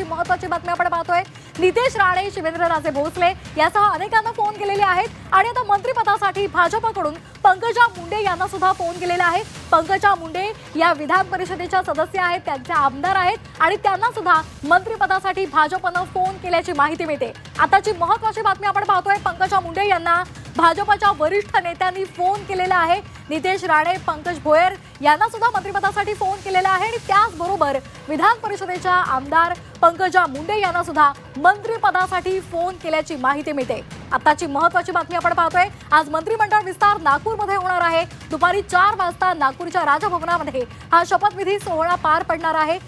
महत्वाची बातमी आपण पाहतोय. नितेश राणे शिवेंद्रराजे भोसले यासह अनेकांना फोन केलेले आहेत. आणि आता मंत्रिपदासाठी भाजपकडून पंकजा मुंडे यांना सुद्धा फोन केलेला आहे. पंकजा मुंडे या विधान परिषदेच्या सदस्य आहेत त्यांचे आमदार आहेत आणि त्यांना सुद्धा मंत्रिपदासाठी भाजपनं फोन केल्याची माहिती मिळते. आताची महत्वाची बातमी आपण पाहतोय पंकजा मुंडे यांना भाजपच्या वरिष्ठ नेत्यांनी फोन केलेला आहे. नितेश राणे पंकज भोयर यांना सुद्धा मंत्रिपदासाठी फोन केलेला आहे आणि त्याचबरोबर विधान परिषदेच्या आमदार पंकजा मुंडे यांना सुद्धा मंत्रिपदासाठी फोन केल्याची माहिती मिळते. आताची महत्वाची बातमी आपण पाहतोय. आज मंत्रिमंडळ विस्तार नागपूरमध्ये होणार आहे. दुपारी चार वाजता नागपूरच्या राजभवनामध्ये हा शपथविधी सोहळा पार पडणार आहे.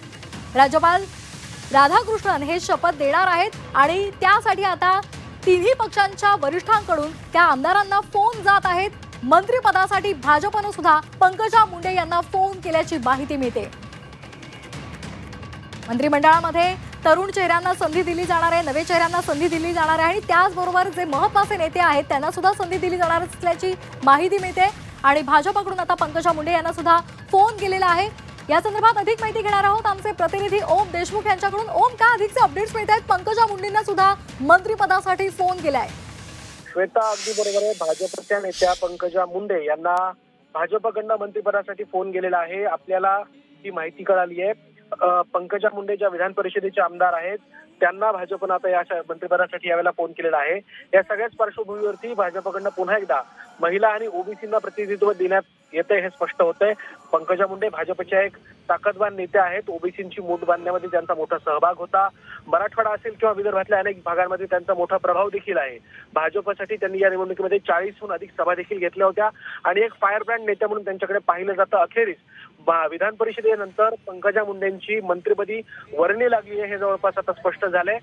राज्यपाल राधाकृष्णन हे शपथ देणार आहेत आणि त्यासाठी आता तिन्ही पक्षांच्या वरिष्ठांकडून त्या आमदारांना फोन जात आहेत. मंत्रिपदासाठी भाजपनं सुद्धा पंकजा मुंडे यांना फोन केल्याची माहिती मिळते. मंत्रिमंडळामध्ये तरुण चेहऱ्यांना संधी दिली जाणार आहे नवे चेहऱ्यांना संधी दिली जाणार आहे आणि त्याचबरोबर जे महत्त्वाचे नेते आहेत त्यांना सुद्धा संधी दिली जाणार असल्याची माहिती मिळते. आणि भाजपकडून आता पंकजा मुंडे यांना सुद्धा फोन केलेला आहे. या संदर्भात अधिक माहिती घेणार आहोत आमचे प्रतिनिधी ओम देशमुख यांच्याकडून. ओम काय अधिकचे अपडेट्स मिळत आहेत पंकजा मुंडेंना सुद्धा मंत्रिपदासाठी फोन केलाय. श्वेता अगदी बरोबर आहे. भाजपच्या नेत्या पंकजा मुंडे यांना भाजपकडनं मंत्रिपदासाठी फोन गेलेला आहे. आपल्याला ही माहिती कळाली आहे. पंकजा मुंडे ज्या विधान परिषदेचे आमदार आहेत त्यांना भाजपनं आता या मंत्रिपदासाठी यावेळेला फोन केलेला आहे. या सगळ्याच पार्श्वभूमीवरती भाजपकडनं पुन्हा एकदा महिला आणि ओबीसींना प्रतिनिधित्व देण्यात येतंय हे स्पष्ट होतंय. पंकजा मुंडे भाजपच्या एक ताकदवान नेते आहेत. ओबीसींची मूठ बांधण्यामध्ये त्यांचा मोठा सहभाग होता. मराठवाडा असेल किंवा विदर्भातल्या अनेक भागांमध्ये त्यांचा मोठा प्रभाव देखील आहे. भाजपसाठी त्यांनी या निवडणुकीमध्ये चाळीसहून अधिक सभा देखील घेतल्या होत्या. आणि एक फायरब्रँड नेत्या म्हणून त्यांच्याकडे पाहिलं जातं अखेरीस. भा- विधान परिषदेनंतर पंकजा मुंडेंची मंत्रिपदी वर्णी लागली आहे हे जवळपास आता स्पष्ट झालंय.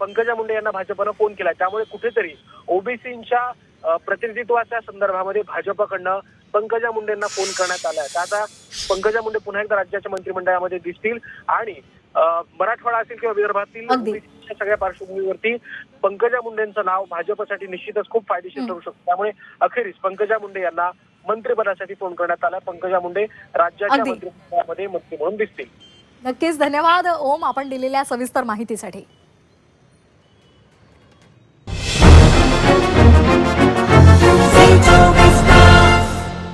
पंकजा मुंडे यांना भाजपनं फोन केला. त्यामुळे कुठेतरी ओबीसींच्या प्रतिनिधित्वाच्या संदर्भामध्ये भाजपकडनं पंकजा मुंडेंना फोन करण्यात आलाय. आहे आता पंकजा मुंडे पुन्हा एकदा राज्याच्या मंत्रिमंडळामध्ये दिसतील आणि मराठवाडा असेल किंवा विदर्भातील सगळ्या पार्श्वभूमीवरती पंकजा मुंडेंचं नाव भाजपसाठी निश्चितच खूप फायदेशीर. ठरू शकतं. त्यामुळे अखेरीस पंकजा मुंडे यांना मंत्रिपदासाठी फोन करण्यात आला. पंकजा मुंडे राज्याच्या. मंत्रिमंडळामध्ये मंत्री म्हणून दिसतील. नक्कीच. धन्यवाद. ओम आपण दिलेल्या सविस्तर माहितीसाठी.